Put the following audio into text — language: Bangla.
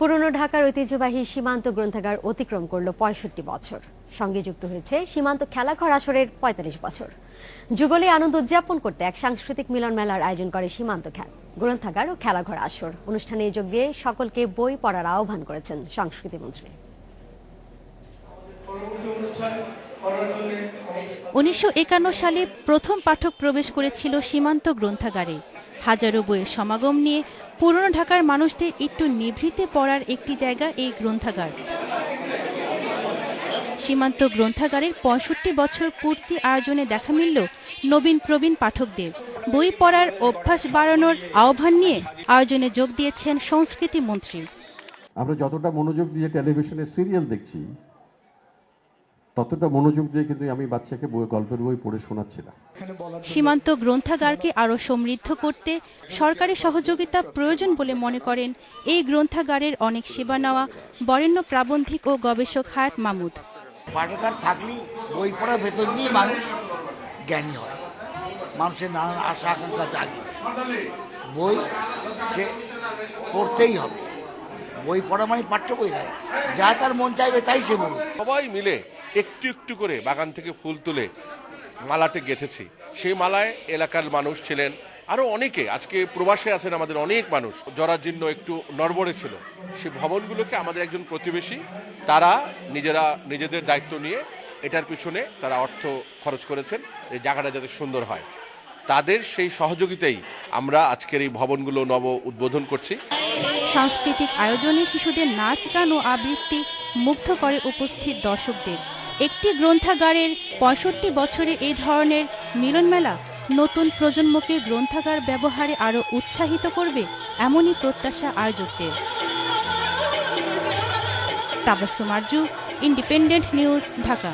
পুরনো ঢাকার ঐতিহ্যবাহী সীমান্ত গ্রন্থাগার অতিক্রম করল পঁয়ষট্টি বছর। সঙ্গে যুক্ত হয়েছে সীমান্ত খেলাঘর আসরের পঁয়তাল্লিশ বছর। যুগলে আনন্দ উদযাপন করতে এক সাংস্কৃতিক মিলন মেলার আয়োজন করে সীমান্ত গ্রন্থাগার ও খেলাঘর আসর। অনুষ্ঠানে যোগ দিয়ে সকলকে বই পড়ার আহ্বান করেছেন সংস্কৃতি মন্ত্রী। উনিশশো একান্ন সালে প্রথম পাঠক প্রবেশ করেছিল সীমান্ত গ্রন্থাগারে। হাজারো বইয়ের সমাগম নিয়ে পুরনো ঢাকার মানুষদের একটু নিভৃতে পড়ার একটি জায়গা এই গ্রন্থাগার। সীমান্ত গ্রন্থাগারের পঁয়ষট্টি বছর পূর্তি আয়োজনে দেখা মিলল নবীন প্রবীণ পাঠকদের। বই পড়ার অভ্যাস বাড়ানোর আহ্বান নিয়ে আয়োজনে যোগ দিয়েছেন সংস্কৃতি মন্ত্রী। আমরা যতটা মনোযোগ দিয়ে টেলিভিশনে সিরিয়াল দেখছি ততটা মনোযোগ দিয়ে কিন্তু আমি বাচ্চাকে বই গল্পের বই পড়ে শোনাচ্ছি না। সীমান্ত গ্রন্থাগারকে আরও সমৃদ্ধ করতে সরকারি সহযোগিতা প্রয়োজন বলে মনে করেন এই গ্রন্থাগারের অনেক সেবা নেওয়া বরেণ্য প্রাবন্ধিক ও গবেষক হায়াত মামুদ পাঠাগার থাকলেই বই পড়ার ভেতর দিয়ে মানুষ জ্ঞানী হয়। মানুষের নানান আশা আকাঙ্ক্ষা জাগে। বই সে পড়তেই হবে। বই পড়া মানে পাঠ্য বই নয় যা তার মন চাইবে তাই সে বলুক। সবাই মিলে একটু একটু করে বাগান থেকে ফুল তুলে মালাতে গেঁথেছি। সেই মালায় এলাকার মানুষ ছিলেন। আরও অনেকে, আজকে প্রবাসে আছেন আমাদের অনেক মানুষ। জরাজীর্ণ একটু নড়বড়ে ছিল। সে ভবনগুলোকে আমাদের একজন প্রতিবেশী, তারা নিজেরা নিজেদের দায়িত্ব নিয়ে এটার পিছনে তারা অর্থ খরচ করেছেন। এই জায়গাটা যাতে সুন্দর হয়। তাদের সেই সহযোগিতাই আমরা আজকের এই ভবনগুলো নব উদ্বোধন করছি। সাংস্কৃতিক আয়োজনে শিশুদের নাচ, গান ও আবৃত্তি মুগ্ধ করে উপস্থিত দর্শকদের। একটি গ্রন্থাগারের পঁয়ষট্টি বছরে এই ধরনের মিলন মেলা নতুন প্রজন্মকে গ্রন্থাগার ব্যবহারে আরও উৎসাহিত করবে এমনই প্রত্যাশা আয়োজকদের। Tabassum Arju Independent News Dhaka.